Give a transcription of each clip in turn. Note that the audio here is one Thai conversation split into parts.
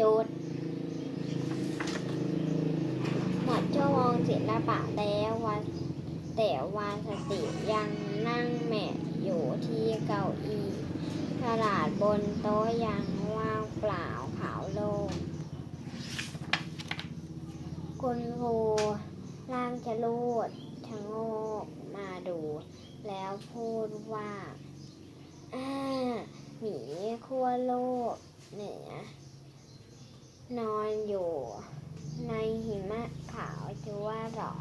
จุดหมดชั่วโมงศิลปะแล้ววันแต่วาสติยังนั่งแหมะอยู่ที่เก้าอี้กระดาษบนโต๊ะยังว่างเปล่าขาวโล่งคุณครูร่างจะรูดชะโงกมาดู แล้วพูดว่า อ่าหมีขั้วโลกเหนือ นอนอยู่ในหิมะขาวจะว่าหรอ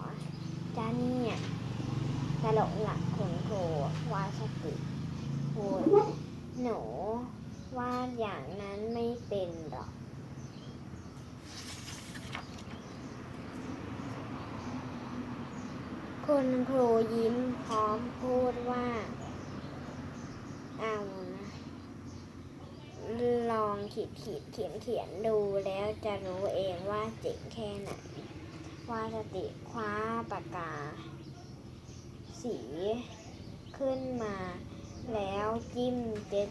จ้าเนี่ยตลกหลักคุณครูวาสติพูดหนูว่าอย่างนั้นไม่เป็นหรอกคุณครูยิ้มพร้อมพูดว่าเอานะลอ ขีดขีดเขียนเขียนดูแล้วจะรู้เองว่าเจ๋งแค่ไหน ว่าสติคว้าปากกา สีขึ้นมาแล้วจิ้มเจ็ด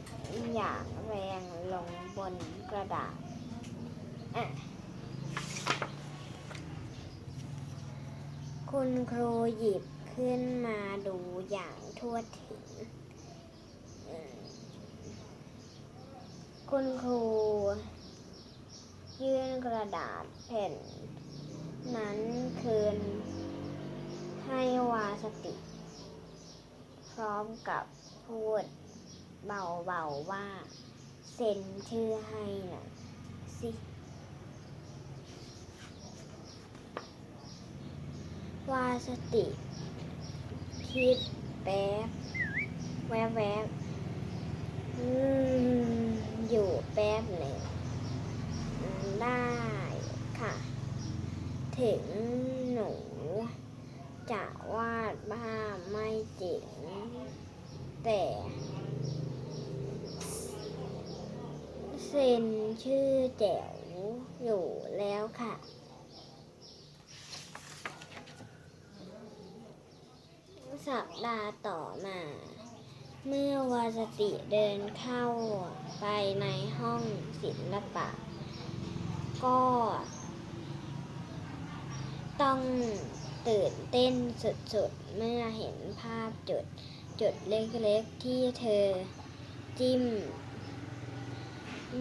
อย่างแรงลงบนกระดาษอะคุณครูหยิบขึ้นมาดูอย่างทั่วถึงอืม คุณครู ยื่นกระดาษแผ่น นั้นคืน ให้วาสติ พร้อมกับพูดเบาๆว่า เซ็นชื่อให้หน่อยสิวาสติคิดแป๊บแวบๆอืม อยู่แป๊บหนึ่งได้ค่ะ ถึงหนูจะวาดบ้าพไม่จริงแต่เซ็นชื่อแจ๋วอยู่แล้วค่ะ สัปดาห์ต่อมา เมื่อวาสติเดินเข้าไปในห้องศิลปะ ก็ต้องตื่นเต้นสุดๆ เมื่อเห็นภาพจุดจุดเล็กๆ ที่เธอจิ้ม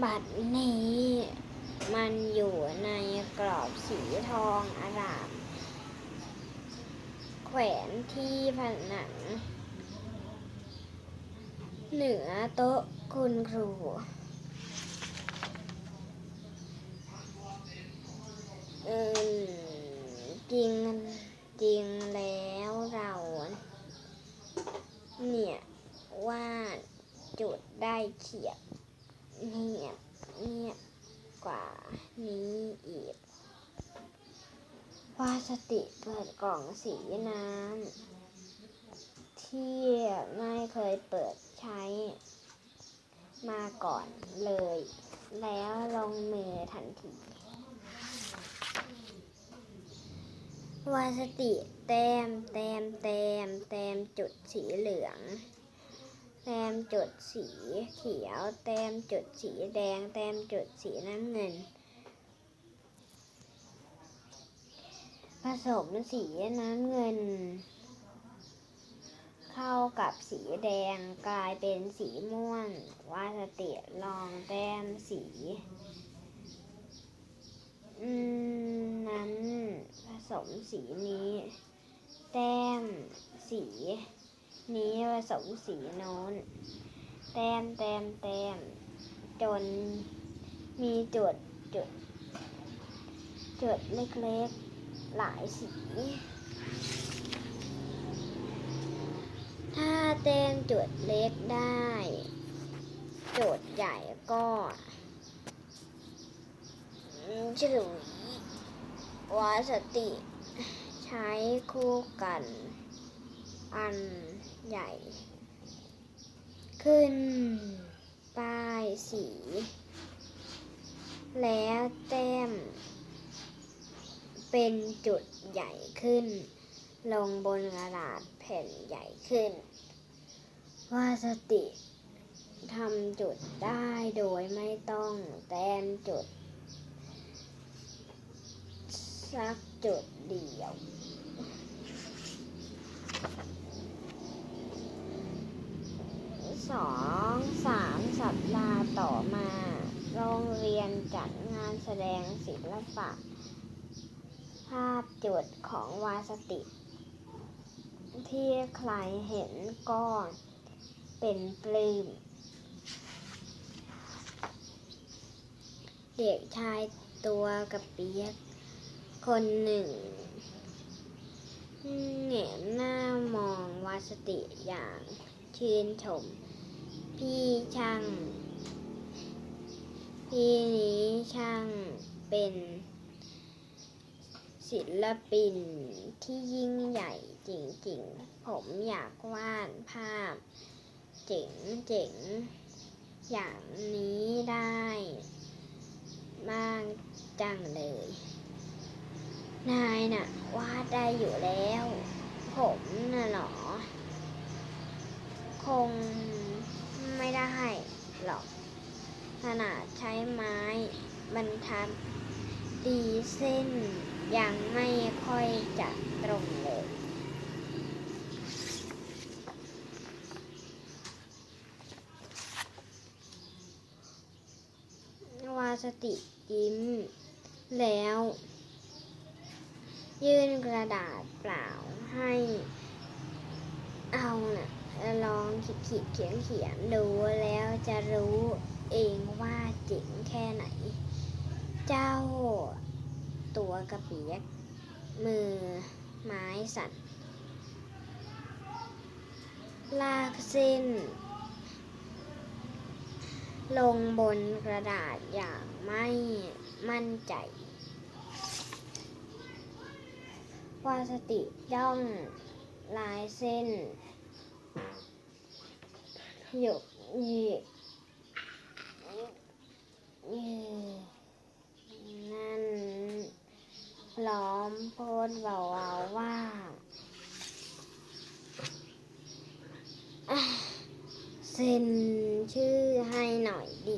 บัตรนี้ มันอยู่ในกรอบสีทองอาราม แขวนที่ผนัง เหนือโต๊ะคุณครูเออจริงจริงแล้วเรา เนี่ย วาดจุดได้เฉียบเนียบเนียบกว่านี้อีกวาสติเปิดกล่องสีน้ำที่ไม่เคยเปิด ใช้มาก่อนเลย แล้วลงมือทันทีวาสติแต้มแต้มแต้มแต้มจุดสีเหลืองแต้มจุดสีเขียว แต้มจุดสีแดง แต้มจุดสีน้ำเงิน ผสมสีน้ำเงิน เข้ากับสีแดงกลายเป็นสีม่วงวาสติลองแต้มสีนั้นผสมสีนี้ แต้มสี นี้ผสมสีโน้น แต้มแต้มแต้มจนมีจุดจุดจุดเล็กๆหลายสี ถ้าเต้นจุดเล็กได้ จุดใหญ่ก็อืมฉลุยวาสติ ใช้คู่กัน อันใหญ่ ขึ้นป้ายสี แล้วแต้ม เป็นจุดใหญ่ขึ้น ลงบนกระดาษ ผ่นใหญ่ขึ้นวาสติทำจุดได้โดยไม่ต้องแต้มจุด สักจุดเดียว สองสามสัปดาห์ต่อมา โรงเรียนจัดงานแสดงศิลปะ ภาพจุดของวาสติ ที่ใครเห็นก็เป็นปลื้มเด็กชายตัวกระเปียก คนหนึ่งเหงนหน้ามองวาสติอย่างชื่นชม พี่ช่าง พี่นี้ช่างเป็น ศิลปินที่ยิ่งใหญ่จริงๆ ผมอยากวาดภาพเจ๋งเจ๋งๆ อย่างนี้ได้มากจังเลย นายน่ะวาดได้อยู่แล้ว ผมน่ะเหรอ คงไม่ได้หรอก ขนาดใช้ไม้บรรทัดตีเส้น ยังไม่ค่อยจะตรงเลย วาสติยิ้ม แล้ว ยื่นกระดาษเปล่าให้ เอาน่ะลองขีดขีดเขียนเขียนดูแล้วจะรู้เองว่าเจ๋งแค่ไหน เจ้า ตัวกระเปียก มือไม้สั่น ลากเส้น ลงบนกระดาษอย่างไม่มั่นใจ วาสติย่องลายเส้น หยกหยิกเย่นั่น ล้อมโพดเบาๆว่าอะเซ็นชื่อให้หน่อยดิ